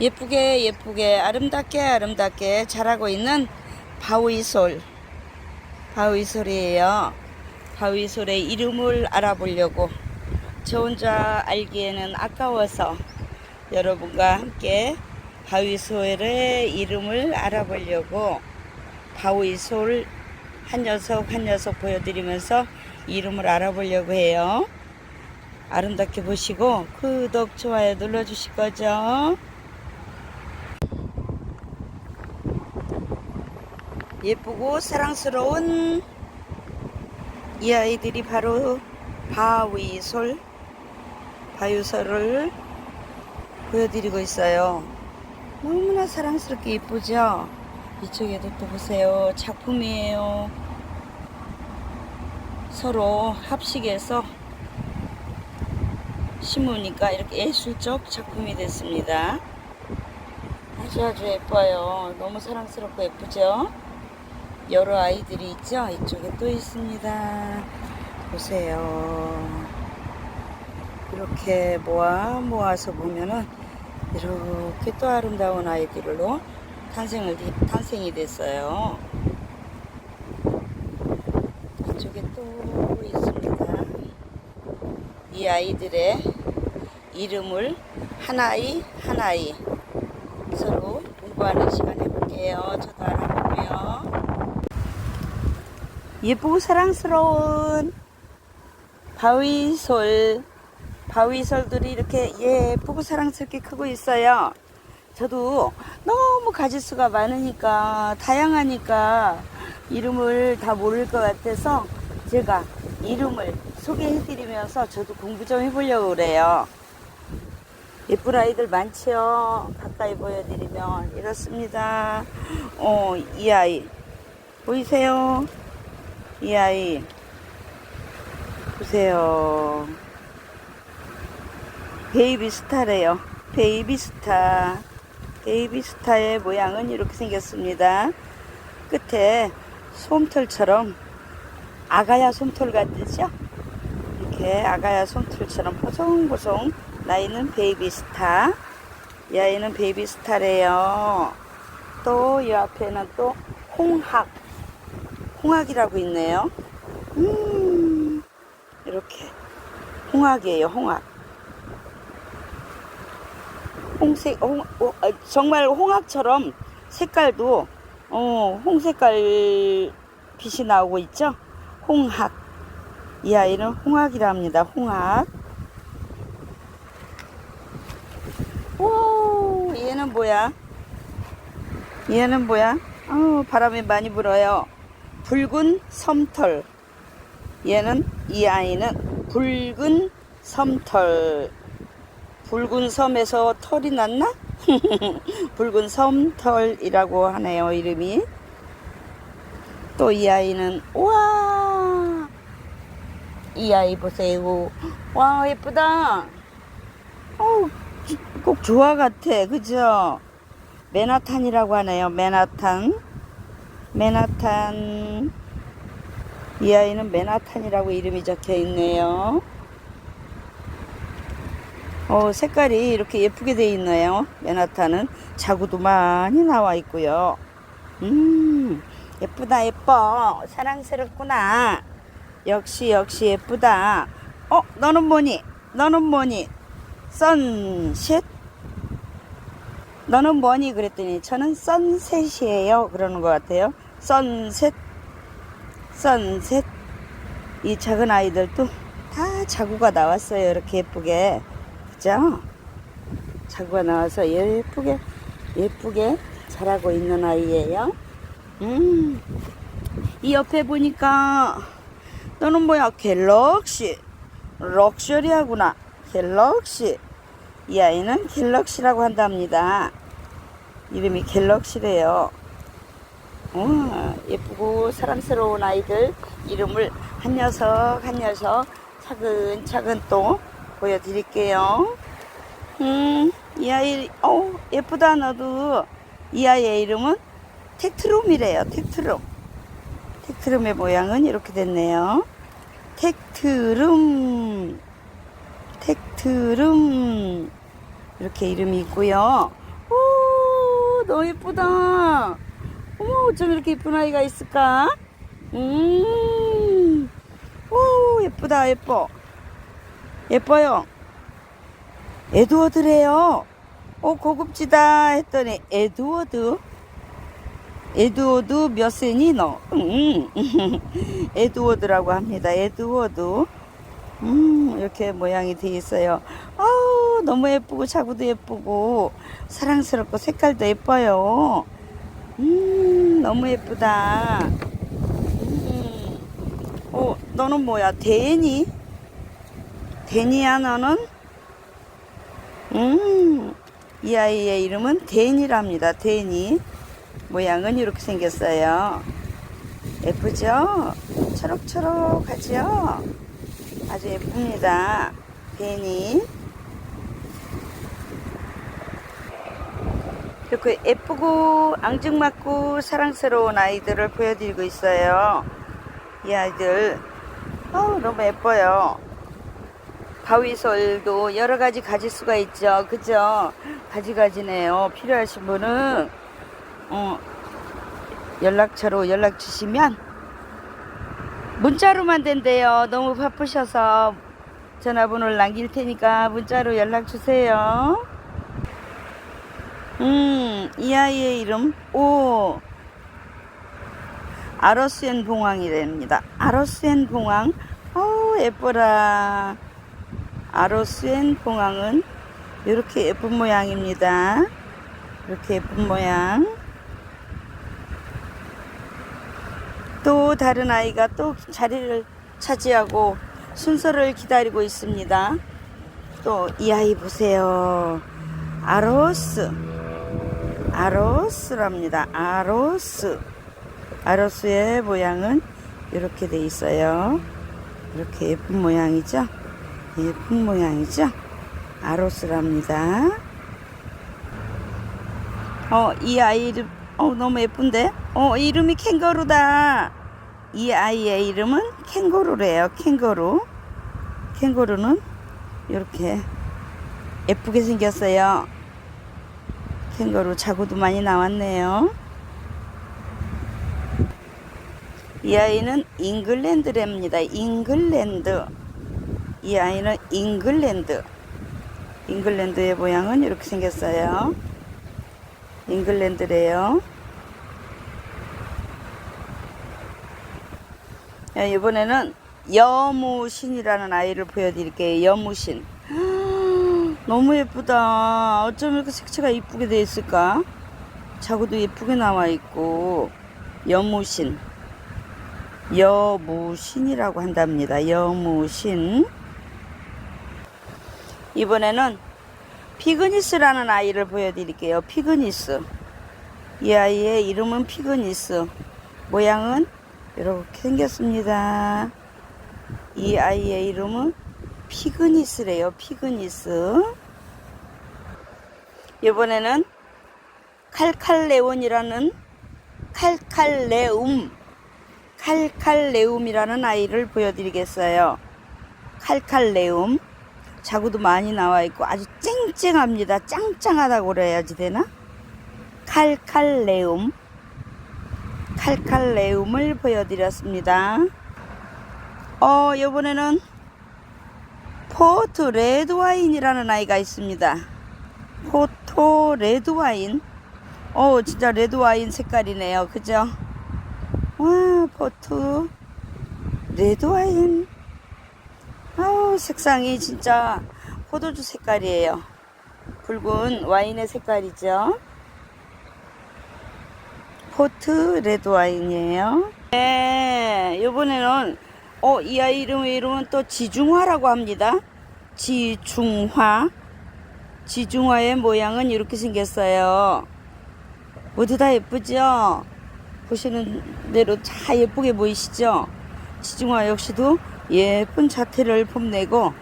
예쁘게 예쁘게 아름답게 아름답게 자라고 있는 바위솔 바위솔이에요. 바위솔의 이름을 알아보려고 저 혼자 알기에는 아까워서 여러분과 함께 바위솔의 이름을 알아보려고 바위솔 한 녀석 한 녀석 보여드리면서 이름을 알아보려고 해요. 아름답게 보시고 구독, 좋아요 눌러주실 거죠? 예쁘고 사랑스러운 이 아이들이 바로 바위솔, 바위솔을 보여드리고 있어요. 너무나 사랑스럽게 예쁘죠? 이쪽에도 또 보세요. 작품이에요. 서로 합식해서 심으니까 이렇게 예술적 작품이 됐습니다. 아주 아주 예뻐요. 너무 사랑스럽고 예쁘죠? 여러 아이들이 있죠? 이쪽에 또 있습니다. 보세요. 이렇게 모아 모아서 보면은 이렇게 또 아름다운 아이들로 탄생을 탄생이 됐어요. 이쪽에 또 있습니다. 이 아이들의 이름을 하나이 하나이 서로 공부하는 시간 해볼게요. 저도 알아보고요. 예쁘고 사랑스러운 바위솔 바위솔들이 이렇게 예쁘고 사랑스럽게 크고 있어요. 저도 너무 가지수가 많으니까 다양하니까 이름을 다 모를 것 같아서 제가 이름을 소개해드리면서 저도 공부 좀 해보려고 그래요. 예쁜 아이들 많지요. 가까이 보여드리면 이렇습니다. 어, 이 아이 보이세요? 이 아이 보세요. 베이비 스타래요. 베이비 스타. 베이비 스타의 모양은 이렇게 생겼습니다. 끝에 솜털처럼 아가야 솜털 같으죠? 이렇게 아가야 솜털처럼 보송보송 나 있는 베이비 스타. 이 아이는 베이비 스타래요. 또 이 앞에는 또 홍학. 홍학이라고 있네요. 음, 이렇게. 홍학이에요, 홍학. 홍색, 홍, 어, 아, 정말 홍학처럼 색깔도, 어, 홍색깔 빛이 나오고 있죠? 홍학. 이 아이는 홍학이라 합니다. 홍학. 오, 얘는 뭐야? 얘는 뭐야? 어, 바람이 많이 불어요. 붉은 섬털. 얘는, 이 아이는 붉은 섬털. 붉은 섬에서 털이 났나? 붉은 섬털이라고 하네요, 이름이. 또 이 아이는, 우와! 이 아이 보세요. 와, 예쁘다. 어우, 꼭 조화 같아. 그죠? 맨하탄이라고 하네요. 맨하탄. 맨하탄. 이 아이는 맨하탄이라고 이름이 적혀 있네요. 어, 색깔이 이렇게 예쁘게 되어 있네요. 맨하탄은 자구도 많이 나와 있고요. 음, 예쁘다, 예뻐. 사랑스럽구나. 역시, 역시 예쁘다. 어, 너는 뭐니? 너는 뭐니? 선셋? 너는 뭐니? 그랬더니 저는 선셋이에요. 그러는 것 같아요. 선셋, 선셋. 이 작은 아이들도 다 자구가 나왔어요. 이렇게 예쁘게. 그죠? 자구가 나와서 예쁘게, 예쁘게 자라고 있는 아이예요. 음, 이 옆에 보니까 너는 뭐야? 갤럭시. 럭셔리하구나. 갤럭시. 이 아이는 갤럭시라고 한답니다. 이름이 갤럭시래요. 어, 예쁘고 사랑스러운 아이들 이름을 한 녀석 한 녀석 차근차근 또 보여드릴게요. 음, 이 아이, 어 예쁘다, 너도. 이 아이의 이름은 텍트롬이래요, 텍트롬. 텍트름의 모양은 이렇게 됐네요. 텍트름, 텍트름. 이렇게 이름이 있고요. 너무 예쁘다. 어머, 어쩜 이렇게 예쁜 아이가 있을까? 음, 오, 예쁘다, 예뻐. 예뻐요. 에드워드래요. 오, 고급지다 했더니, 에드워드? 에드워드 몇 세니 너? 음, 에드워드라고 합니다. 에드워드. 음, 이렇게 모양이 되어 있어요. 아 우, 너무 예쁘고, 자구도 예쁘고, 사랑스럽고, 색깔도 예뻐요. 음, 너무 예쁘다. 음, 어, 너는 뭐야? 데니? 데니야, 너는? 음, 이 아이의 이름은 데니랍니다. 데니. 모양은 이렇게 생겼어요. 예쁘죠? 초록초록하죠? 아주 예쁩니다. 데니. 이렇게 예쁘고 앙증맞고 사랑스러운 아이들을 보여드리고 있어요. 이 아이들 어우 너무 예뻐요. 가위솔도 여러 가지 가질 수가 있죠. 그죠? 가지가지네요. 필요하신 분은 어, 연락처로 연락 주시면 문자로만 된대요. 너무 바쁘셔서 전화번호를 남길 테니까 문자로 연락 주세요. 음, 이 아이의 이름, 오, 아로스엔 봉황이 됩니다. 아로스엔 봉황, 어우, 예뻐라. 아로스엔 봉황은 이렇게 예쁜 모양입니다. 이렇게 예쁜 모양. 또 다른 아이가 또 자리를 차지하고 순서를 기다리고 있습니다. 또 이 아이 보세요. 아로스. 아로스랍니다. 아로스. 아로스의 모양은 이렇게 돼 있어요. 이렇게 예쁜 모양이죠? 예쁜 모양이죠? 아로스랍니다. 어, 이 아이 이름, 어, 너무 예쁜데? 어, 이름이 캥거루다. 이 아이의 이름은 캥거루래요. 캥거루. 캥거루는 이렇게 예쁘게 생겼어요. 캥거루 자구도 많이 나왔네요. 이 아이는 잉글랜드랍니다. 잉글랜드. 이 아이는 잉글랜드. 잉글랜드의 모양은 이렇게 생겼어요. 잉글랜드래요. 야, 이번에는 여무신이라는 아이를 보여드릴게요. 여무신. 너무 예쁘다. 어쩜 이렇게 색채가 이쁘게 되어 있을까? 자구도 예쁘게 나와 있고 여무신. 여무신이라고 한답니다. 여무신. 이번에는 피그니스라는 아이를 보여드릴게요. 피그니스. 이 아이의 이름은 피그니스. 모양은 이렇게 생겼습니다. 이 아이의 이름은 피그니스래요. 피그니스. 이번에는 칼칼레온이라는 칼칼레움 칼칼레움이라는 아이를 보여드리겠어요. 칼칼레움 자구도 많이 나와 있고 아주 쨍쨍합니다. 짱짱하다고 그래야지 되나? 칼칼레움 칼칼레움을 보여드렸습니다. 어, 이번에는 포트 레드 와인이라는 아이가 있습니다. 포 토 레드 와인. 어, 진짜 레드 와인 색깔이네요. 그죠? 와, 포트 레드 와인. 아우, 색상이 진짜 포도주 색깔이에요. 붉은 와인의 색깔이죠. 포트 레드 와인이에요. 네, 이번에는 어, 이 아이 이름 이름은 또 지중화라고 합니다. 지중화. 지중화의 모양은 이렇게 생겼어요. 모두 다 예쁘죠? 보시는 대로 다 예쁘게 보이시죠? 지중화 역시도 예쁜 자태를 뽐내고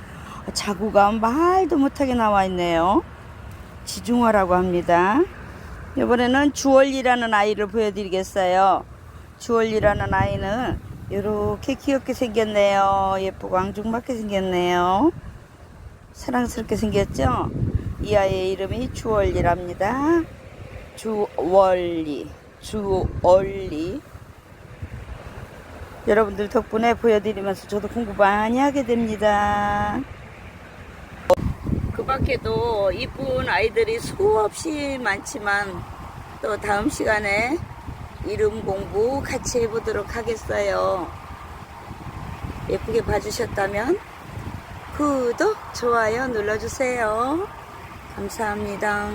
자구가 말도 못하게 나와 있네요. 지중화라고 합니다. 이번에는 주얼리라는 아이를 보여드리겠어요. 주얼리라는 아이는 이렇게 귀엽게 생겼네요. 예쁘고 앙증맞게 생겼네요. 사랑스럽게 생겼죠? 이 아이의 이름이 주얼리랍니다. 주월리 주얼리 여러분들 덕분에 보여드리면서 저도 공부 많이 하게 됩니다. 그 밖에도 이쁜 아이들이 수없이 많지만 또 다음 시간에 이름 공부 같이 해보도록 하겠어요. 예쁘게 봐주셨다면 구독, 좋아요 눌러주세요. 감사합니다.